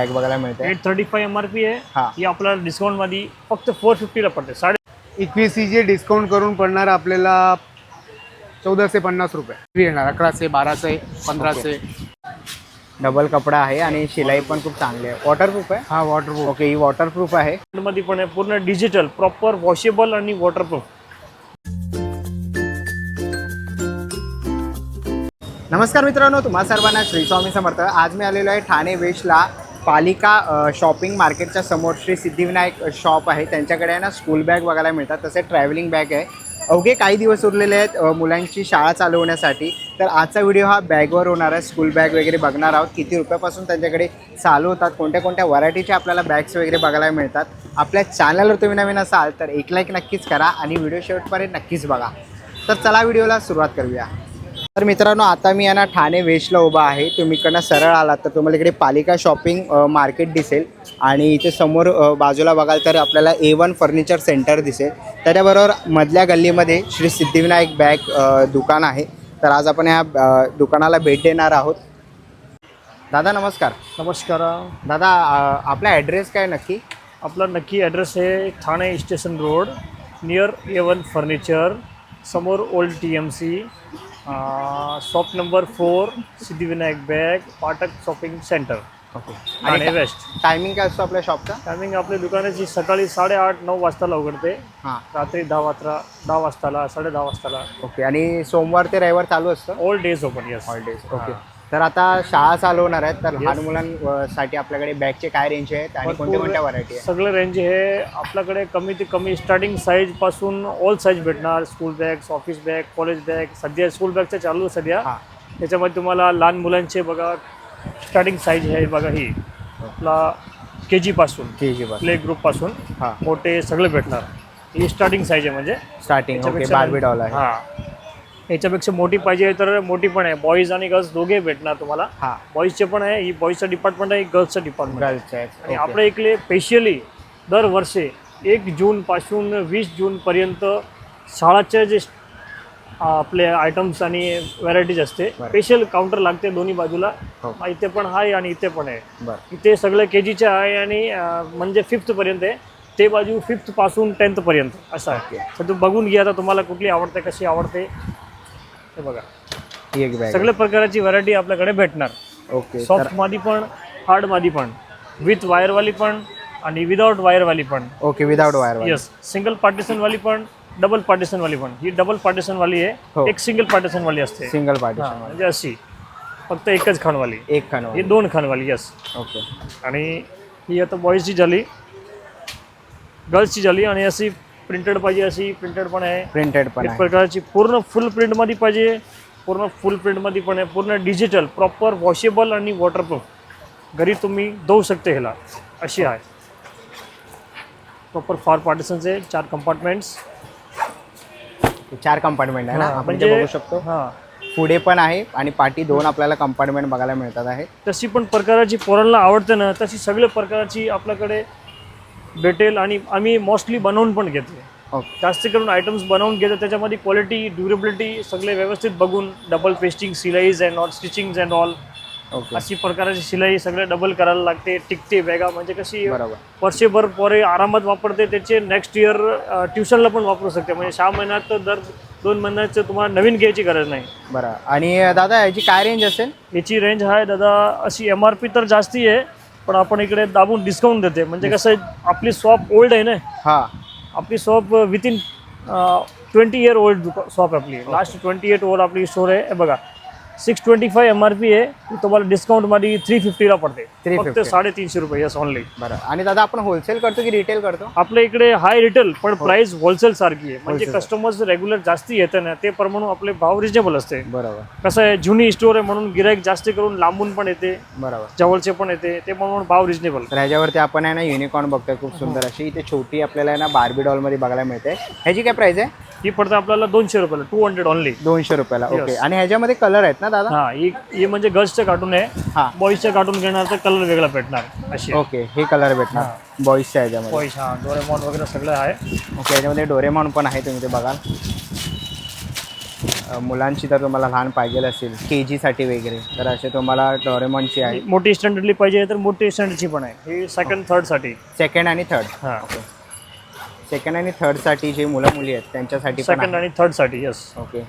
Bag बघायला मिळते. Eight thirty five M R P हा. आहे ही आपल्याला डिस्काउंटमध्ये फक्त फोर फिफ्टीला पडते. साडे एकवीसशे डिस्काउंट करून पडणार आपल्याला चौदाशे पन्नास रुपये. फ्री येणार. अकराशे बाराशे पंधराशे. डबल कपडा आहे आणि शिलाई पण खूप चांगली आहे. वॉटरप्रूफ आहे? हा वॉटरप्रूफ ओके ही वॉटरप्रूफ आहे. मध्ये पण आहे. पूर्ण डिजिटल प्रॉपर वॉशेबल आणि वॉटरप्रूफ नमस्कार मित्रांनो तुम्हा सर्वांना श्री स्वामी समर्थ. आज मी आलेलो आहे ठाणे वेस्टला. पालिका शॉपिंग मार्केटच्या समोर श्री सिद्धिविनायक शॉप आहे. त्यांच्याकडे आहे ना स्कूल बॅग बघायला मिळतात. तसे ट्रॅव्हलिंग बॅग आहे. अवघे काही दिवस उरलेले आहेत मुलांची शाळा चालू होण्यासाठी. तर आजचा व्हिडिओ हा बॅगवर होणार आहे. स्कूल बॅग वगैरे बघणार आहोत. किती रुपयापासून त्यांच्याकडे चालू होतात कोणत्या कोणत्या व्हरायटीचे आपल्याला बॅग्स वगैरे बघायला मिळतात. आपल्या चॅनलवर तुम्ही नवीन असाल तर एक लाईक नक्कीच करा आणि व्हिडिओ शेवटपर्यंत नक्कीच बघा. तर चला व्हिडिओला सुरुवात करूया. तर मित्रांनो आता मी आहे ना ठाणे वेस्टला उभा आहे. तुम्ही इकडनं सरळ आलात तर तुम्हाला इकडे पालिका शॉपिंग मार्केट दिसेल. आणि इथे समोर बाजूला बघाल तर आपल्याला ए वन फर्निचर सेंटर दिसेल. त्याच्याबरोबर मधल्या गल्लीमध्ये श्री सिद्धिविनायक बॅग दुकान आहे. तर आज आपण ह्या दुकानाला भेट देणार आहोत. दादा नमस्कार. नमस्कार. दादा आपला ॲड्रेस काय नक्की? आपला नक्की ॲड्रेस आहे Thane station road near A one furniture समोर old T M C shop number four Siddhivinayak bag पाटक शॉपिंग सेंटर ओके आणि वेस्ट टायमिंग काय असतो आपल्या शॉपचा टायमिंग आपल्या दुकानाची सकाळी साडेआठ नऊ वाजताला उघडते हां. रात्री दहा वाजता दहा वाजताला साडे दहा वाजताला. ओके आणि सोमवार ते रविवार चालू असतं? All days open yes holidays okay तर आता शाळा चालू होणार आहेत तर लहान. मुलांसाठी आपल्याकडे बॅगचे काय रेंज आहेत आणि कोणत्या कोणत्या व्हरायटी आहे सगळे रेंज हे आपल्याकडे कमी ते कमी स्टार्टिंग साईजपासून ऑल साईज भेटणार. School bags office bag college bag सध्या स्कूल बॅगचं चालू आहे सध्या. त्याच्यामध्ये तुम्हाला लहान मुलांचे बघा स्टार्टिंग साईज आहे बघा ही. आपला के जीपासून के जी प्ले ग्रुपपासून हां. मोठे सगळे भेटणार. ही स्टार्टिंग साईज आहे म्हणजे. स्टार्टिंग बार्बी डॉल आहे. हां. याच्यापेक्षा मोठी पाहिजे तर मोठी पण आहे. बॉईज आणि गर्ल्स दोघे भेटणार तुम्हाला. हां. बॉईजचे पण आहे ही बॉईजचं डिपार्टमेंट आहे गर्ल्सचं डिपार्टमेंट आहे. आणि आपल्या इकडे स्पेशली दरवर्षी एक जूनपासून वीस जूनपर्यंत शाळाचे जे आपले आयटम्स आणि व्हरायटीज असते. स्पेशल काउंटर लागते दोन्ही बाजूला. हो. इथे पण आहे आणि इथे पण आहे. बरं. इथे सगळं के जीचे आहे आणि अं, म्हणजे फिफ्थपर्यंत आहे. ते बाजू फिफ्थपासून टेन्थपर्यंत असं आहे. ओके तर तू बघून घ्या आता तुम्हाला कुठली आवडते कशी आवडते. हे बघा. ही एक बॅग सगळ्या प्रकारची व्हरायटी आपल्याकडे भेटणार. ओके तर सॉफ्टमध्ये पण हार्डमध्ये पण. विथ वायरवाली पण आणि विदाउट वायरवाली पण. Okay without wire yes single पार्टिशनवाली पण डबल पार्टिशनवाली पण. ही डबल पार्टिशनवाली हो. आहे. एक सिंगल पार्टिशनवाली असते. सिंगल हा, पार्टिशन म्हणजे अशी. फक्त एकच खानवाली एक खान ही दोन खानवाली यस ओके आणि ही आता बॉईजची झाली गर्ल्सची झाली आणि अशी प्रिंटेड पाहिजे अशी प्रिंटेड पण आहे. प्रिंटेड पण एक आहे. प्रकारची पूर्ण फुल प्रिंटमध्ये पाहिजे पूर्ण फुल प्रिंटमध्ये पण आहे पूर्ण डिजिटल प्रॉपर वॉशेबल आणि वॉटरप्रूफ घरी तुम्ही देऊ शकते ह्याला. अशी आहे. प्रॉपर फार पार्टिशनचे चार कंपार्टमेंट्स चार कंपार्टमेंट आहे ना? आपण इथे बघू शकतो. हां. पुढे पण आहे आणि पाठी दोन आपल्याला कंपार्टमेंट बघायला मिळतात आहे. तशी पण प्रकाराची पोरांना आवडते ना तशी सगळ्या प्रकारची आपल्याकडे भेटेल आणि आम्ही मोस्टली बनवून पण घेतो ओके जास्त करून आयटम्स बनवून घेतो त्याच्यामध्ये क्वालिटी ड्युरेबिलिटी सगळे व्यवस्थित बघून double pasting सिलाईज and all stitching and all अशी प्रकारची शिलाई सगळे डबल करायला लागते टिकते बॅगा म्हणजे कशी वर्षभर पोरे आरामात वापरते त्याचे नेक्स्ट इयर ट्युशनला पण वापरू शकते. म्हणजे सहा महिन्यात तर दर दोन महिन्याचं तुम्हाला नवीन घ्यायची गरज नाही. बरं. आणि दादा याची काय रेंज असेल? याची रेंज आहे दादा अशी एम आर पी तर जास्ती आहे पण आपण इकडे दाबून डिस्काउंट देते म्हणजे कसं आहे आपली शॉप ओल्ड आहे ना? हां. आपली shop within twenty year old shop आपली. लास्ट ट्वेंटी एट ओल्ड आपली स्टोर आहे. हे बघा. Six twenty five M R P आहे. ती तुम्हाला डिस्काउंटमध्ये थ्री फिफ्टीला पडते. 350. फक्त साडेतीनशे रुपये यस ऑनली बरं. आणि दादा आपण होलसेल करतो की रिटेल करतो? आपल्या इकडे हाय रिटेल पण प्राइस होलसेल सारखी आहे. म्हणजे. कस्टमर्स रेग्युलर जास्ती येते ना ते प्रमाणे आपले भाव रिजनेबल असते. बरोबर. कसं आहे जुनी स्टोर आहे म्हणून गिराईक जास्त करून लांबून पण येते. बरोबर. जवळचे पण येते. ते म्हणून भाव रिजनेबल तर ह्याच्यावरती आपण आहे ना युनिकॉर्न बघतोय खूप सुंदर अशी. इथे छोटी आपल्याला आहे ना बार्बी डॉलमध्ये बघायला मिळते. ह्याची काय प्राइस आहे? ही पडते आपल्याला दोनशे रुपयाला टू हंड्रेड ऑनली दोनशे रुपयाला. ओके आणि ह्याच्यामध्ये कलर आहेत ना दादा? हा ही ही म्हणजे गर्ल्सचं कार्टून आहे. हां. बॉईजचं कार्टून घेणार तर कलर वेगळा भेटणार अशी. ओके हे कलर भेटणार. बॉईजच्या ह्याच्यामध्ये. बॉईज हा डोरेमॉन वगैरे सगळं आहे. ओके ह्याच्यामध्ये डोरेमॉन पण आहे तुम्ही ते बघाल. अ, मुलांची तर तुम्हाला लहान पाहिजे असेल. के जीसाठी वगैरे. तर असे तुम्हाला डोरेमॉनची आहे. मोठी स्टँडर्डली पाहिजे तर मोठी स्टँडर्डची पण आहे. ही सेकंड थर्डसाठी सेकंड आणि थर्ड हां. सेकंड आणि थर्डसाठी जे मुलं मुली आहेत त्यांच्यासाठी पण सेकंड आणि थर्डसाठी यस ओके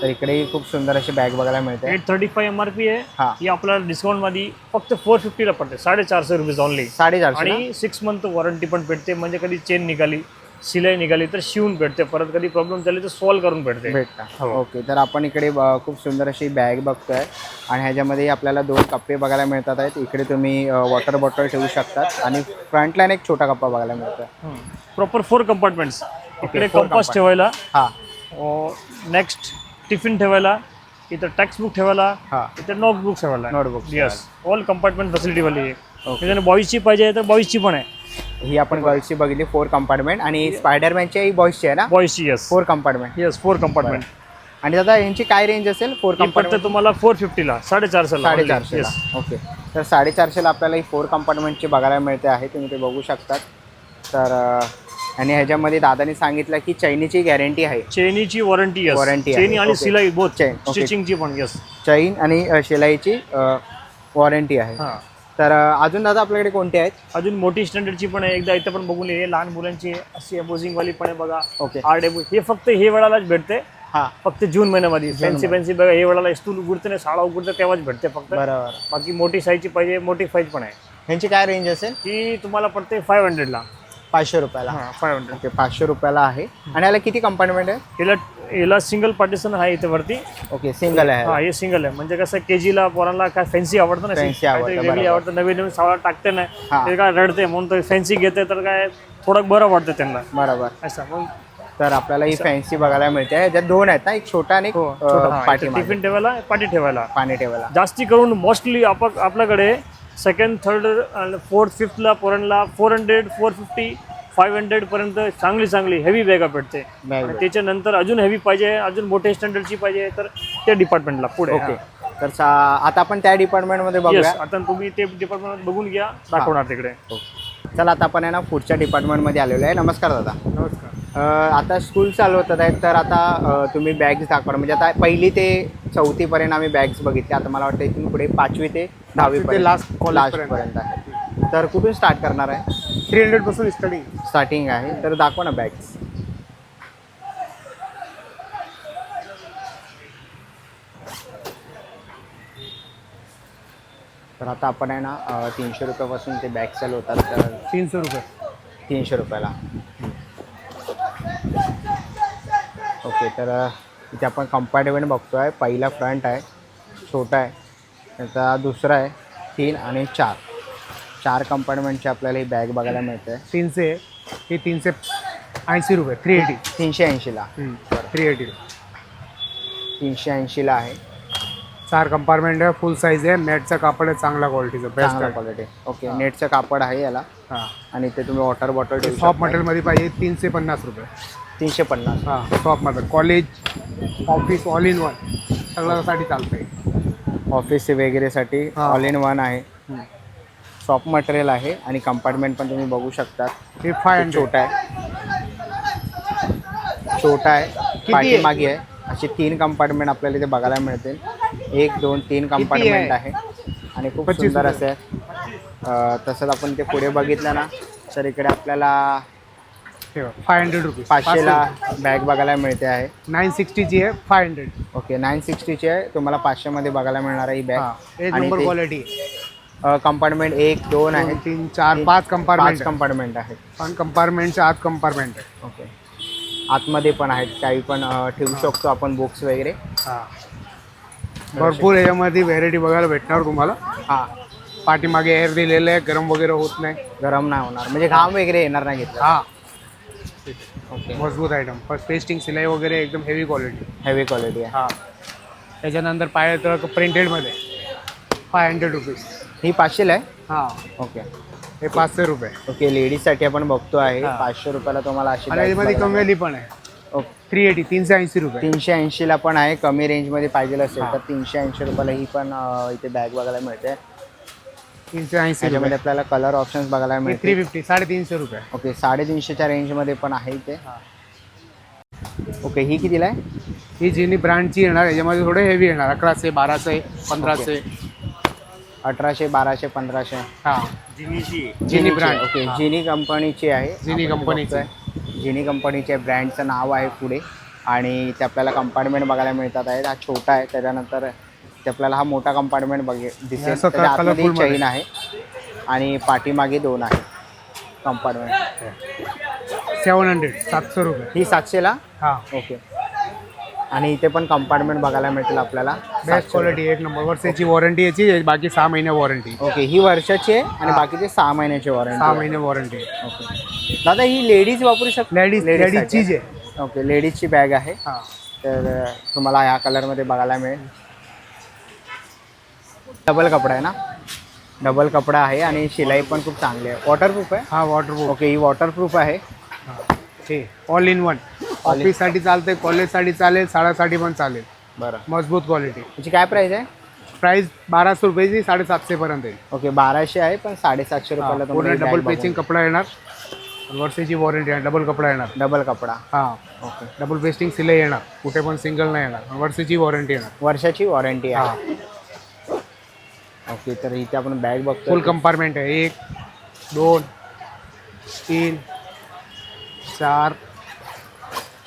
तर इकडे खूप सुंदर अशी बॅग बघायला मिळते. Eight thirty five M R P आहे. हां. ही आपल्याला डिस्काउंटमध्ये फक्त फोर फिफ्टीला पडते. साडेचारशे रुपीज ऑनली साडेचारशे ना? आणि सिक्स मंथ वॉरंटी पण भेटते. म्हणजे कधी चेन निघाली शिलाई निघाली तर शिवून भेटते. परत कधी प्रॉब्लेम झाली तर सॉल्व करून भेटते. भेटता. हो. ओके तर आपण इकडे ब- खूप सुंदर अशी बॅग बघतोय. आणि ह्याच्यामध्ये आपल्याला दोन कप्पे बघायला मिळतात आहेत. इकडे तुम्ही वॉटर बॉटल ठेवू शकतात. आणि फ्रंटला एक छोटा कप्पा बघायला मिळतो प्रॉपर फोर कंपार्टमेंट्स इकडे four कंपास. ठेवायला. हां. नेक्स्ट टिफिन ठेवायला. इथं टेक्स्ट बुक ठेवायला. हां. इथं नोटबुक ठेवायला. Notebooks yes all compartment facility वाली आहे. त्याच्याने बॉईजची पाहिजे तर बॉईजची पण आहे. ही आपण गर्ल्सची बघितली फोर कंपार्टमेंट आणि स्पायडरमॅनची ही बॉईसची आहे ना? बॉईजची yes four compartment yes four compartment आणि दादा यांची काय रेंज असेल? फोर कंपार्टमेंट तुम्हाला फोर फिफ्टीला साडेचारशे येस ओके तर साडेचारशेला आपल्याला ही फोर कंपार्टमेंटची बघायला मिळते आहे. तुम्ही ते बघू शकतात. तर आणि ह्याच्यामध्ये दादानी सांगितलं की चैनीची गॅरंटी आहे. चेनीची वॉरंटी आहे, चेनी आणि. सिलाई बोथ okay. स्टिचिंगची पण येस चैन आणि शिलाईची वॉरंटी आहे. हां. तर अजून दादा आपल्याकडे कोणते आहेत? अजून मोठी स्टँडर्डची पण आहे. एकदा इथं पण बघून ये. लहान मुलांची अशी अपोजिंग वाली पण आहे बघा. ओके. आर्ट एबो हे फक्त हे वेळालाच भेटते हां. फक्त जून महिन्यामध्ये. फॅन्सी फॅन्सी बघा हे वेळाला स्कूल उघडते नाही शाळा उघडते तेव्हाच भेटते फक्त. बरोबर. बाकी मोठी साईजची पाहिजे मोठी साईज पण आहे. ह्यांची काय रेंज असेल? ही तुम्हाला पडते फाईव्ह हंड्रेडला पाचशे रुपयाला. हां फाईव्ह हंड्रेड ओके पाचशे रुपयाला आहे. आणि याला किती कंपार्टमेंट आहे? याला याला सिंगल पार्टिशन आहे इथे वरती. ओके सिंगल आहे. हा हे सिंगल आहे. म्हणजे कसं के जीला पोरांना काय फॅन्सी आवडतं ना Fancy आवडतं, काहीतरी वेगळी बरोबर. आवडतं नवीन नवीन सावळा टाकते नाही हा. ते काय रडते म्हणून तर फॅन्सी घेते तर काय थोडं बरं वाटतं त्यांना. बरोबर. असं मग तर आपल्याला ही फॅन्सी बघायला मिळते. ह्याच्यात दोन आहेत ना एक छोटा आणि एक, हो अं, छोटं, हा, टिफिन ठेवायला पाठी ठेवायला. पाणी ठेवायला. जास्ती करून मोस्टली आप आपल्याकडे सेकंड थर्ड फोर्थ फिफ्थला पोरांना four hundred four fifty five hundred पर्यंत चांगली चांगली हेवी बॅगा भेटते आणि त्याच्यानंतर अजून हेवी पाहिजे अजून मोठे स्टँडर्डची पाहिजे तर त्या डिपार्टमेंटला पुढे ओके तर सा- आता आपण त्या डिपार्टमेंटमध्ये बघूया. आता तुम्ही ते डिपार्टमेंट बघून घ्या दाखवणार तिकडे. चला आता आपण आहे ना पुढच्या डिपार्टमेंटमध्ये आलेलो आहे. नमस्कार दादा. नमस्कार. अं, आता स्कूल चालू होतात आहेत तर आता अं, तुम्ही बॅग्स दाखवा. म्हणजे आता पहिली ते चौथीपर्यंत आम्ही बॅग्स बघितले आता मला वाटतं इथून पुढे पाचवी ते दहावी ते last college पर्यंत. पर्यंत आहे. तर कुठून स्टार्ट करणार आहे? थ्री हंड्रेडपासून स्टार्टिंग स्टार्टिंग आहे. तर दाखवा ना बॅग्स तर आता आपण आहे ना तीनशे रुपयापासून ते बॅग चालू होतात तर तीनशे रुपये. तीनशे रुपयाला. ओके तर इथे आपण कंपार्टमेंट बघतो आहे पहिला फ्रंट आहे छोटा आहे. त्याचा दुसरा आहे तीन आणि चार. चार कंपार्टमेंटची आपल्याला ही बॅग बघायला मिळते. तीनशे हे तीनशे ऐंशी रुपये थ्री एटी तीनशे ऐंशीला थ्री एटी तीनशे ऐंशीला आहे. चार कंपार्टमेंट आहे फुल साईज आहे. मॅटचा कापड आहे चांगला क्वालिटीचं बेस्ट चांगला आहे. क्वालिटी ओके नेटचं कापड आहे याला. हां. आणि ते तुम्ही वॉटर बॉटल ठेवू सॉफ्ट शकता. मटेरियलमध्ये पाहिजे तीनशे पन्नास रुपये. तीनशे पन्नास. हां soft material college office all in one सगळ्यासाठी चालतंय. ऑफिस वगैरेसाठी हा. ऑल इन वन आहे. सॉफ्ट मटेरियल आहे आणि कंपार्टमेंट पण तुम्ही बघू शकता हे फाय छोटा आहे. छोटा आहे. पाठीमागे आहे? असे तीन कंपार्टमेंट आपल्याला इथे बघायला मिळतील. एक दोन तीन कंपार्टमेंट आहे? आणि खूप सुंदर. असे तसंच आपण ते पुढे बघितलं ना तर इकडे आपल्याला फाय हंड्रेड रुपीज पाचशेला बॅग बघायला मिळते आहे. नाईन सिक्स्टीची आहे फाय हंड्रेड ओके नाईन सिक्स्टीची आहे. तुम्हाला पाचशेमध्ये बघायला मिळणार आहे ही बॅग आणि नंबर क्वालिटी कंपार्टमेंट एक दोन आहे तीन चार पाच पाच कंपार्टमेंट कंपार्टमेंट आहेत. पण कंपार्टमेंटच्या आत कंपार्टमेंट आहे ओके. आतमध्ये पण आहेत. काही पण अं, ठेवू शकतो आपण बुक्स वगैरे. हां. भरपूर याच्यामध्ये व्हेरायटी बघायला भेटणार तुम्हाला. हां. पाठीमागे एअर दिलेलं आहे गरम वगैरे होत नाही. गरम नाही होणार. म्हणजे घाम वगैरे येणार नाही घेतला हां. ओके. मजबूत आयटम फर्स्ट पेस्टिंग सिलाई वगैरे एकदम हेवी क्वालिटी हेवी क्वालिटी आहे. हां. त्याच्यानंतर पाहिजे तर प्रिंटेडमध्ये फाय हंड्रेड रुपीज ही पाचशेला आहे? हां. ओके. हे पाचशे रुपये. ओके लेडीजसाठी आपण बघतो आहे. हां. पाचशे रुपयाला तुम्हाला अशी आणि bags याच्यामध्ये बघायला कमी पण आहे. मिळेल. ओके. थ्री एटी तीनशे ऐंशी रुपये. तीनशे ऐंशीला पण आहे. कमी रेंजमध्ये पाहिजे असेल हां. तर तीनशे ऐंशी रुपयाला ही पण अं, इथे बॅग बघायला मिळते. तीनशे ऐंशी त्याच्यामध्ये रुपये आपल्याला कलर ऑप्शन्स बघायला थ्री मिळते फिफ्टी साडेतीनशे रुपये. ओके साडेतीनशेच्या रेंजमध्ये पण आहे इथे. ओके ही कितीला आहे? ही जिनी ब्रँडची येणार. याच्यामध्ये थोडे हेवी येणार. अकराशे बाराशे पंधराशे. अठराशे बाराशे पंधराशे. हां. जिनीची जिनी ब्रँड. ओके. जिनी कंपनीची आहे. जिनी कंपनीची. बघतोय. जिनी कंपनीचे ब्रँडचं नाव आहे पुढे. आणि ते आपल्याला कंपार्टमेंट बघायला मिळतात आहेत. हा छोटा आहे त्याच्यानंतर ते आपल्याला हा मोठा कंपार्टमेंट बघे दिसेल. आतमध्ये. चैन आहे. आणि पाठीमागे दोन आहे. कंपार्टमेंट सेवन हंड्रेड सातशे रुपये. ही सातशेला? हां. ओके. आणि इथे पण कंपार्टमेंट बघायला मिळतील आपल्याला. बेस्ट क्वालिटी एक नंबर वर्षाची वॉरंटी याची बाकी सहा महिने वॉरंटी. ओके ही वर्षाची आहे आणि. बाकीचे सहा महिन्याची सहा वॉरंटी महिने वॉरंटी ओके दादा ही लेडीज वापरू शकतो? लेडीज लेडीजची साठी. आहे. ओके लेडीजची बॅग आहे. हां. तर तुम्हाला ह्या कलरमध्ये बघायला मिळेल. डबल कपडा आहे ना? डबल कपडा आहे आणि शिलाई पण खूप चांगली आहे. वॉटरप्रूफ आहे? हा वॉटरप्रूफ ओके ही वॉटरप्रूफ आहे. हे ऑल इन वन ऑफिससाठी चालते कॉलेजसाठी चालेल शाळासाठी पण चालेल. बरं. मजबूत क्वालिटी त्याची काय प्राईस आहे? प्राइस बाराशे रुपयाची साडेसातशे पर्यंत येईल ओके बाराशे आहे पण साडेसातशे रुपयाला पूर्ण तुम्हाला डबल पेचिंग कपडा येणार. वर्षाची वॉरंटी आहे डबल कपडा येणार. डबल कपडा. हां. ओके डबल पेस्टिंग सिलाई येणार. कुठे पण सिंगल नाही येणार. वर्षाची वॉरंटी येणार. वर्षाची वॉरंटी आहे. हां. ओके तर इथे आपण बॅग बघतो फुल कंपार्टमेंट आहे. एक दोन तीन चार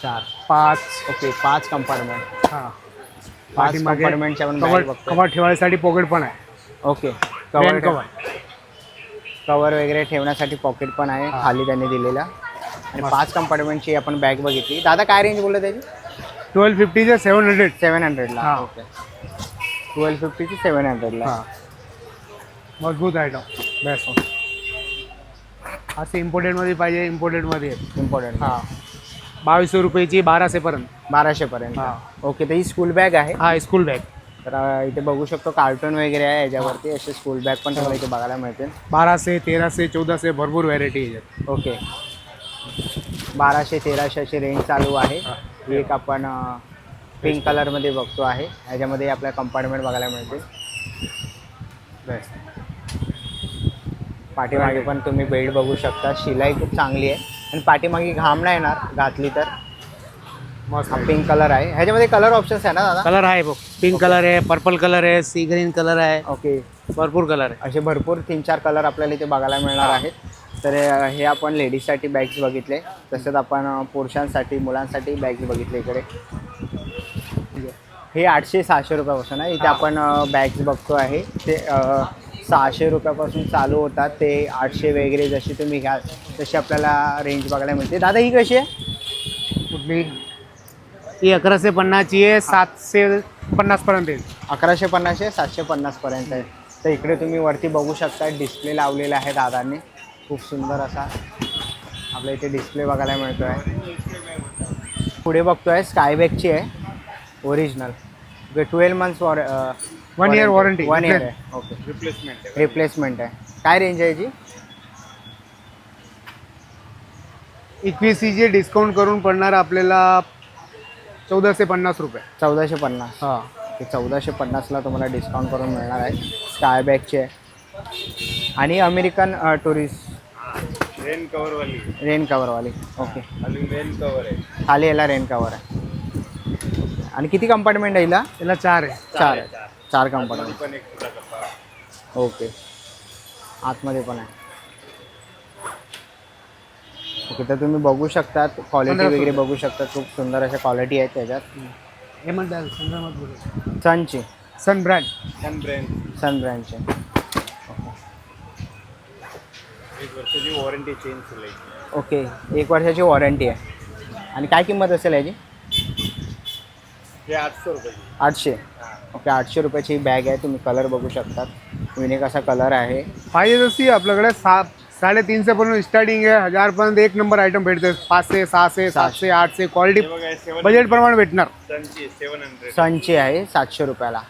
चार पाच. ओके पाच कंपार्टमेंट हां. पाच पाठीमागे कंपार्टमेंटच्या आपण कवर बघतो कवर ठेवायसाठी पॉकेट पण आहे. Okay cover cover cover cover वगैरे ठेवण्यासाठी पॉकेट पण आहे हा. खाली त्यांनी दिलेला. आणि पाच कंपार्टमेंटची आपण बॅग बघितली. दादा काय रेंज बोललं त्याची? ट्वेल्व फिफ्टीचे सेवन हंड्रेड सेवन हंड्रेडला हा. ओके. ट्वेल्व फिफ्टीची सेवन हंड्रेडला हां. मजबूत आयटम बेस्ट असे इम्पोर्टेडमध्ये पाहिजे इम्पोर्टेडमध्ये आहेत इम्पॉर्टंट हां. बावीसशे रुपयाची बाराशेपर्यंत. बाराशेपर्यंत. हा. ओके तर ही स्कूल बॅग आहे. हा स्कूल बॅग तर अं, इथे बघू शकतो कार्टून वगैरे आहे याच्यावरती. असे स्कूल बॅग पण तुम्हाला इथे बघायला मिळतील. बाराशे तेराशे चौदाशे भरपूर व्हरायटी याच्यात ओके बाराशे तेराशे अशी रेंज चालू आहे. हा. ही एक आपण पिंक कलरमध्ये बघतो आहे. ह्याच्यामध्ये आपल्या कंपार्टमेंट बघायला मिळतील. बेस्ट पाठीमागे पण तुम्ही बेल्ट बघू शकता. शिलाई खूप चांगली आहे. आणि पाठीमागे घाम नाही येणार घातली तर. मस्त हा पिंक कलर आहे. ह्याच्यामध्ये कलर ऑप्शन्स आहे ना दादा? कलर आहे बघ. पिंक कलर आहे पर्पल कलर आहे सी ग्रीन कलर आहे. ओके भरपूर कलर आहे. असे भरपूर तीन चार कलर आपल्याला इथे बघायला मिळणार आहेत. तर हे आपण लेडीजसाठी बॅग्स बघितले. तसेच आपण पुरुषांसाठी मुलांसाठी बॅग्स बघितले इकडे. हे आठशे सहाशे रुपयापासून आहे. इथे. आपण बॅग्स बघतो आहे. ते सहाशे रुपयापासून चालू होतात ते आठशे वगैरे जशी तुम्ही घ्याल तशी आपल्याला रेंज बघायला मिळते. दादा ही कशी आहे? कुठली? ही अकराशे पन्नासची आहे सातशे पन्नासपर्यंत येईल. अकराशे पन्नासशे सातशे पन्नासपर्यंत आहे. तर इकडे तुम्ही वरती बघू शकता डिस्प्ले लावलेला आहे दादांनी. खूप सुंदर असा आपल्या इथे डिस्प्ले बघायला मिळतो आहे पुढे बघतो आहे स्कायबॅगची आहे ओरिजिनल ट्वेल्व मंथ्स वॉर One year warranty. One year आहे ओके रिप्लेसमेंट रिप्लेसमेंट आहे काय रेंज आहे याची एकवीसचे डिस्काउंट करून पडणार आपल्याला चौदाशे पन्नास रुपये. चौदाशे पन्नास. हां. ते चौदाशे पन्नासला तुम्हाला डिस्काउंट करून मिळणार आहे. स्काय बॅगची आहे आणि अमेरिकन टुरिस्ट रेन कवरवाली रेन कवरवाली ओके रेन कवर आहे. खाली याला रेन कवर आहे. आणि किती कंपार्टमेंट आहे हिला? त्याला चार आहे चार आहे. चार कंपार्टमेंट पण एक छोटा कप्पा ओके. आतमध्ये पण आहे. ओके तर तुम्ही बघू शकतात क्वालिटी वगैरे. बघू शकता खूप सुंदर अशा क्वालिटी आहेत त्याच्यात. हे म्हणतात सनची सन ब्रँड सन ब्रँड सन ब्रँडचे एक वर्षाची वॉरंटी चेंज केली ओके एक वर्षाची वॉरंटी आहे. आणि काय किंमत असेल याची? हे आठशे रुपयाची आठशे? ओके आठशे रुपयाची बॅग आहे तुम्ही कलर बघू शकतात. युनिक असा कलर आहे. पाहिजे तशी आपल्याकडे सा साडेतीनशे पर्यंत स्टार्टिंग आहे. हजारपर्यंत एक नंबर आयटम भेटते. पाचशे सहाशे सातशे. आठशे. क्वालिटी हे बजेट प्रमाणे भेटणार. सनची सेवन हंड्रेड सनची आहे सातशे रुपयाला.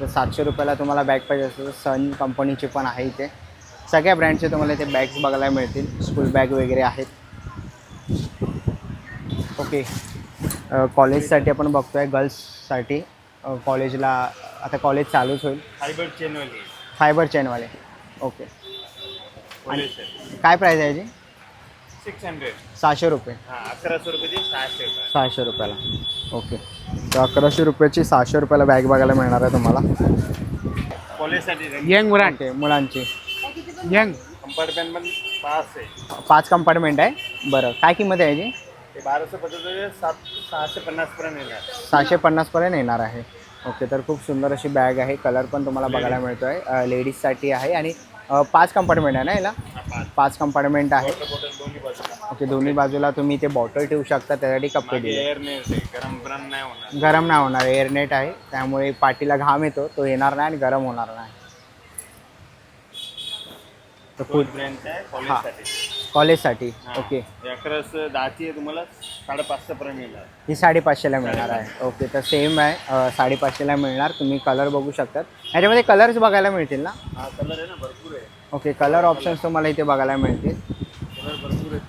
तर सातशे रुपयाला तुम्हाला बॅग पाहिजे असेल तर सन कंपनीची पण आहे इथे. सगळ्या ब्रँडचे तुम्हाला इथे बॅग्स बघायला मिळतील. स्कूल बॅग वगैरे आहेत. ओके. कॉलेजसाठी आपण बघतो आहे गर्ल्ससाठी कॉलेजला आता कॉलेज चालूच होईल. फायबर चेनवाली फायबर चेनवाले ओके आहे काय प्राईज आहे याची? सिक्स हंड्रेड सहाशे रुपये. हां अकराशे रुपयाची सहाशे रुपये. सहाशे रुपयाला. ओके तर अकराशे रुपयाची सहाशे रुपयाला बॅग बघायला मिळणार आहे तुम्हाला. कॉलेजसाठी यंग ओके मुलांची. यंग कंपार्टमेंट पण पाच आहे. पाच कंपार्टमेंट आहे? बरं. काय किंमत आहे याची? ते बाराशे पचास सात सहाशे पन्नासपर्यंत येणार. सहाशे पन्नासपर्यंत येणार आहे. ओके तर खूप सुंदर अशी बॅग आहे. कलर पण तुम्हाला बघायला मिळतो आहे लेडीजसाठी आहे आणि अ, पाच कंपार्टमेंट आहे ना याला? पाच. कंपार्टमेंट आहे. वॉटर बॉटल दोन्ही बाजूला. ओके दोन्ही बाजूला तुम्ही ते बॉटल ठेवू शकता. त्यासाठी कप्पे मागे दिले एअर नाही होते गरम गरम नाही होणार. गरम नाही होणार. एअरनेट आहे. त्यामुळे पाठीला घाम येतो. तो येणार नाही आणि गरम होणार नाही. तर तो खूप ब्रँच आहे कॉलेजसाठी कॉलेजसाठी. ओके. अकराशे दहाची आहे तुम्हाला साडेपाचशे पर्यंत मिळणार. ही साडेपाचशेला मिळणार आहे. ओके तर सेम आहे. साडेपाचशेला मिळणार. तुम्ही कलर बघू शकतात. ह्याच्यामध्ये कलर्स बघायला मिळतील ना? हा कलर आहे ना भरपूर आहे. ओके कलर ऑप्शन्स तुम्हाला इथे बघायला मिळतील.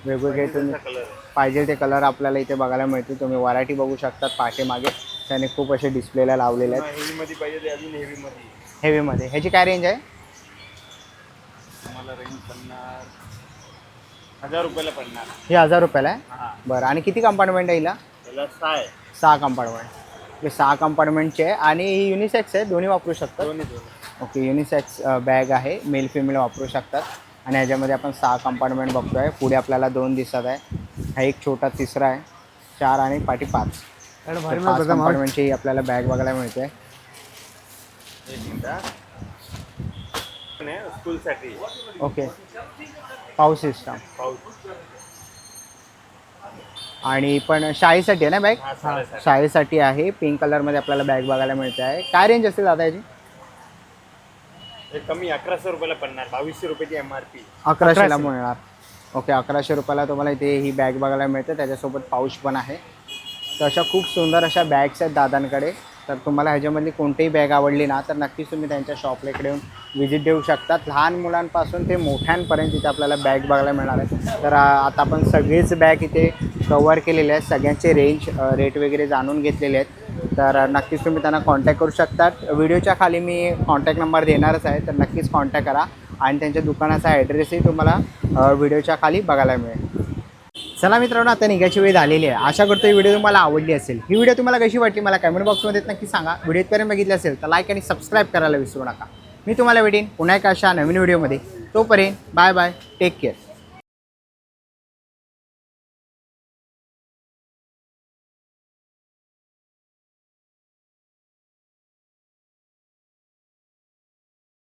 वेगवेगळे तुम्ही पाहिजे ते कलर आपल्याला इथे बघायला मिळतील. तुम्ही व्हरायटी बघू शकतात पाठीमागे. त्याने खूप असे डिस्प्लेला लावलेले आहेत. हेवी मध्ये पाहिजे अजून हेवी मध्ये. हेवीमध्ये ह्याची काय रेंज आहे? तुम्हाला रेंज पडणार हजार रुपयाला पडणार. ही हजार रुपयाला आहे? हा. बरं आणि किती कंपार्टमेंट आहे हिला? त्याला सहा आहे. सहा कंपार्टमेंट हे सहा कंपार्टमेंटचे आहे. आणि ही युनिसेक्स आहे दोन्ही वापरू शकतात? दोन्ही दोन्ही. ओके युनिसेक्स बॅग आहे. मेल फिमेल वापरू शकतात. आणि ह्याच्यामध्ये आपण सहा कंपार्टमेंट बघतो आहे पुढे आपल्याला दोन दिसत आहे. हा एक छोटा तिसरा आहे. चार आणि पाठी पाच. तर पाच. कंपार्टमेंटची आपल्याला बॅग बघायला मिळते एक मिनिट. नाही, स्कूलसाठी ओके. पाऊस सिस्टम पाऊस आणि पण शाळेसाठी आहे ना बॅग हा शाळेसाठी. आहे. पिंक कलरमध्ये आपल्याला बॅग बघायला मिळते आहे काय रेंज असेल दादा याची हे कमी अकराशे रुपयाला पडणार. बावीसशे रुपयाची एम आर पी अकराशेला मिळणार. ओके अकराशे रुपयाला तुम्हाला इथे ही बॅग बघायला मिळते. त्याच्यासोबत पाऊच पण आहे. तर अशा खूप सुंदर अशा बॅग्स आहेत दादांकडे. तर तुम्हाला ह्याच्यामधली कोणतीही बॅग आवडली ना तर नक्कीच तुम्ही त्यांच्या शॉपला इकडे येऊन व्हिजिट देऊ शकतात लहान मुलांपासून ते मोठ्यांपर्यंत इथे आपल्याला बॅग बघायला मिळणार आहे तर आता आपण सगळीच बॅग इथे कवर केलेले आहेत. सगळ्यांचे रेंज रेट वगैरे जाणून घेतलेले आहेत. तर नक्कीच तुम्ही त्यांना कॉन्टॅक्ट करू शकतात व्हिडिओच्या खाली मी कॉन्टॅक्ट नंबर देणारच आहे तर नक्कीच कॉन्टॅक्ट करा. आणि त्यांच्या दुकानाचा ॲड्रेसही तुम्हाला व्हिडिओच्या खाली बघायला मिळेल. चला मित्रांनो आता निघायची वेळ झालेली आहे. आशा करतो ही व्हिडिओ तुम्हाला आवडली असेल. ही व्हिडिओ तुम्हाला कशी वाटली मला कमेंट बॉक्समध्ये नक्की सांगा. व्हिडिओ इथपर्यंत बघितली असेल तर लाईक आणि सबस्क्राईब करायला विसरू नका. मी तुम्हाला भेटेन पुन्हा एका अशा नवीन व्हिडिओमध्ये. तोपर्यंत बाय बाय टेक केअर